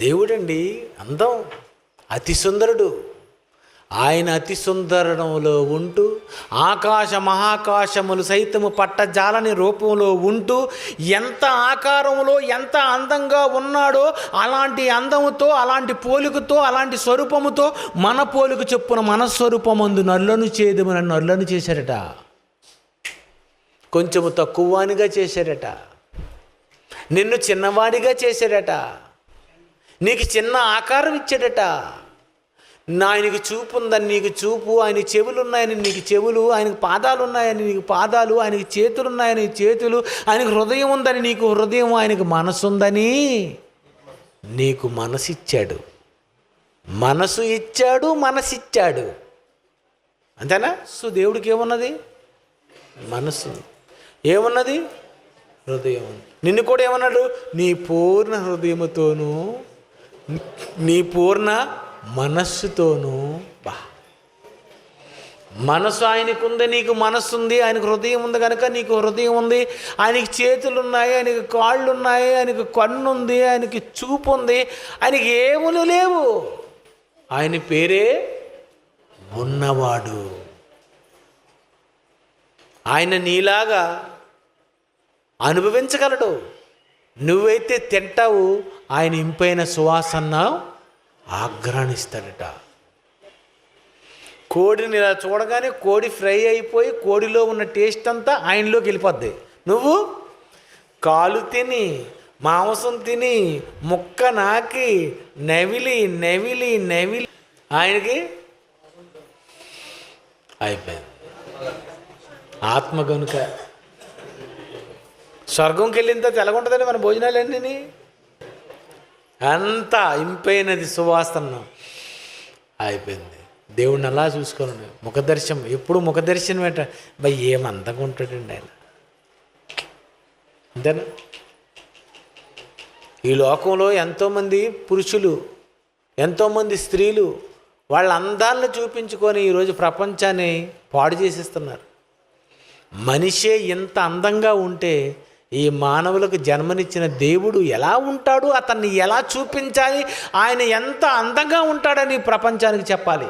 దేవుడండి అందం. అతి సుందరుడు. ఆయన అతి సుందరంలో ఉంటూ ఆకాశ మహాకాశములు సైతము పట్టజాలని రూపంలో ఉంటూ ఎంత ఆకారములో ఎంత అందంగా ఉన్నాడో అలాంటి అందముతో అలాంటి పోలికతో అలాంటి స్వరూపముతో మన పోలిక చెప్పున మన స్వరూపమందు నల్లను నన్ను నల్లను చేశారట. కొంచెము తక్కువనిగా చేశారట. నిన్ను చిన్నవాడిగా చేశారట. నీకు చిన్న ఆకారం ఇచ్చాడట. నాయనకి చూపు ఉందని నీకు చూపు ఆయన చెవులు ఉన్నాయని నీకు చెవులు ఆయనకు పాదాలు ఉన్నాయని నీకు పాదాలు ఆయనకి చేతులు ఉన్నాయని చేతులు ఆయనకు హృదయం ఉందని నీకు హృదయం ఆయనకు మనసు ఉందని నీకు మనసు ఇచ్చాడు మనసు ఇచ్చాడు మనసు ఇచ్చాడు అంతేనా? సో దేవుడికి ఏమున్నది? మనసు. ఏమున్నది? హృదయం. నిన్ను కూడా ఏమన్నాడు? నీ పూర్ణ హృదయముతోనూ నీ పూర్ణ మనస్సుతోనూ బా. మనసు ఆయనకు ఉంది నీకు మనస్సు ఉంది ఆయనకు హృదయం ఉంది కనుక నీకు హృదయం ఉంది ఆయనకి చేతులు ఉన్నాయి ఆయనకి కాళ్ళు ఉన్నాయి ఆయనకి కన్ను ఉంది ఆయనకి చూపు ఉంది ఆయనకి ఏములు లేవు. ఆయన పేరే ఉన్నవాడు. ఆయన నీలాగా అనుభవించగలడు. నువ్వైతే తింటావు ఆయన ఇంపైన సువాసన ఆగ్రానిస్తాడట కోడిని ఇలా చూడగానే కోడి ఫ్రై అయిపోయి కోడిలో ఉన్న టేస్ట్ అంతా ఆయనలోకి వెళ్ళిపోద్ది. నువ్వు కాలు తిని మాంసం తిని ముక్క నాకి నవిలి నవిలి నవిలి. ఆయనకి అయిపోయింది. ఆత్మ కనుక స్వర్గంకి వెళ్ళిన తర్వాత ఎలాగుంటుందండి మన భోజనాలన్నీ అంతా ఇంపైనది సువాసన అయిపోయింది. దేవుణ్ణి అలా చూసుకోనండి ముఖదర్శనం ఎప్పుడు ముఖదర్శనం ఏంట? బై ఏమంతగా ఉంటాడండి ఆయన. అంతేనా? ఈ లోకంలో ఎంతోమంది పురుషులు ఎంతోమంది స్త్రీలు వాళ్ళ అందాలను చూపించుకొని ఈరోజు ప్రపంచాన్ని పాడు చేసేస్తున్నారు. మనిషే ఇంత అందంగా ఉంటే ఈ మానవులకు జన్మనిచ్చిన దేవుడు ఎలా ఉంటాడు? అతన్ని ఎలా చూపించాలి? ఆయన ఎంత అందంగా ఉంటాడని ప్రపంచానికి చెప్పాలి.